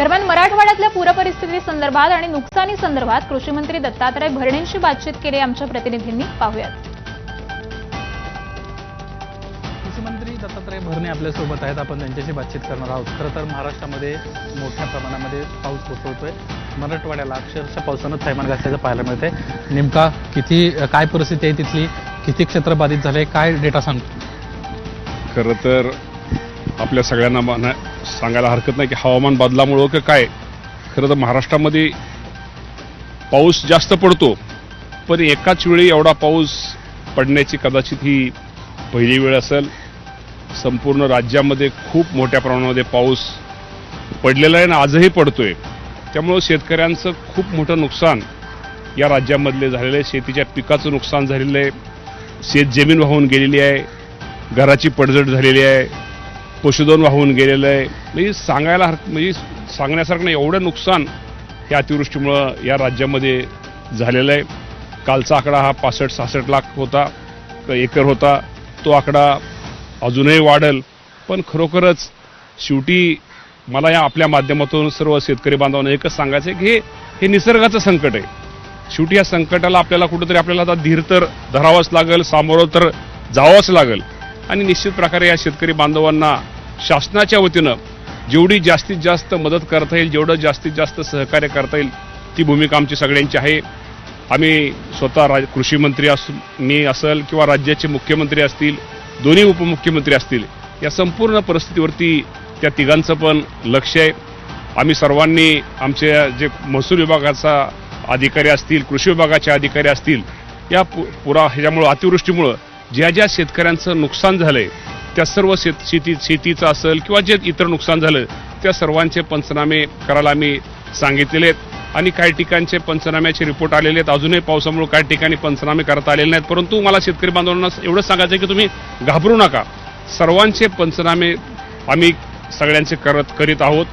दरम्यान मराठवाड्यातल्या पूरपरिस्थिती संदर्भात आणि नुकसानी संदर्भात कृषी मंत्री दत्तात्रय भरणेंशी बातचीत केली आमच्या प्रतिनिधींनी. पाहुयात. कृषी मंत्री दत्तात्रय भरणे आपल्यासोबत आहेत. आपण त्यांच्याशी बातचीत करणार आहोत. खरं तर महाराष्ट्रामध्ये मोठ्या प्रमाणामध्ये पाऊस कोसळतोय. मराठवाड्याला अक्षरशः पावसानं थैमान घातल्याचं पाहायला मिळतंय. नेमका किती काय परिस्थिती आहे तिथली? किती क्षेत्र बाधित झाले काय डेटा सांगतो? खरं तर आपल्या सगळ्यांना म्हणा सांगायला हरकत नाही की हवामान बदलामुळं का काय. खरं तर महाराष्ट्रामध्ये पाऊस जास्त पडतो पण एकाच वेळी एवढा पाऊस पडण्याची कदाचित ही पहिली वेळ असेल. संपूर्ण राज्यामध्ये खूप मोठ्या प्रमाणामध्ये पाऊस पडलेला आहे आणि आजही पडतोय. त्यामुळं शेतकऱ्यांचं खूप मोठं नुकसान या राज्यामधले झालेलं आहे. शेतीच्या पिकाचं नुकसान झालेलं आहे. शेतजमीन वाहून गेलेली आहे. घराची पडझड झालेली आहे. पशुधन वाहून गेलेलं आहे. म्हणजे सांगायला हर म्हणजे सांगण्यासारखं नाही एवढं नुकसान या अतिवृष्टीमुळं या राज्यामध्ये झालेलं आहे. कालचा आकडा हा पासष्ट सहासष्ट लाख होता एकर होता. तो आकडा अजूनही वाढेल. पण खरोखरच शेवटी मला या आपल्या माध्यमातून सर्व शेतकरी बांधवांना एकच सांगायचं आहे की हे हे निसर्गाचं संकट आहे. शेवटी या संकटाला आपल्याला कुठंतरी आपल्याला आता धीर तर धरावंच लागेल सामोरं तर जावंच लागेल. आणि निश्चित प्रकारे या शेतकरी बांधवांना शासनाच्या वतीनं जेवढी जास्तीत जास्त मदत करता येईल जेवढं जास्तीत जास्त सहकार्य करता येईल ती भूमिका आमची सगळ्यांची आहे. आम्ही स्वतः राज कृषी मंत्री असू मी असेल किंवा राज्याचे मुख्यमंत्री असतील दोन्ही उपमुख्यमंत्री असतील या संपूर्ण परिस्थितीवरती त्या तिघांचं पण लक्ष आहे. आम्ही सर्वांनी आमच्या जे महसूल विभागाचा अधिकारी असतील कृषी विभागाचे अधिकारी असतील या पु पुरा ह्याच्यामुळं अतिवृष्टीमुळं ज्या ज्या शेतकऱ्यांचं नुकसान झालंय त्या सर्व शेत शेती शेतीचं असेल किंवा जे इतर नुकसान झालं त्या सर्वांचे पंचनामे करायला आम्ही सांगितलेले आहेत. आणि काही ठिकाणचे पंचनाम्याचे रिपोर्ट आलेले आहेत. अजूनही पावसामुळे काही ठिकाणी पंचनामे करता आलेले नाहीत. परंतु मला शेतकरी बांधवांना एवढंच सांगायचं आहे की तुम्ही घाबरू नका. सर्वांचे पंचनामे आम्ही सगळ्यांचे करत करीत आहोत.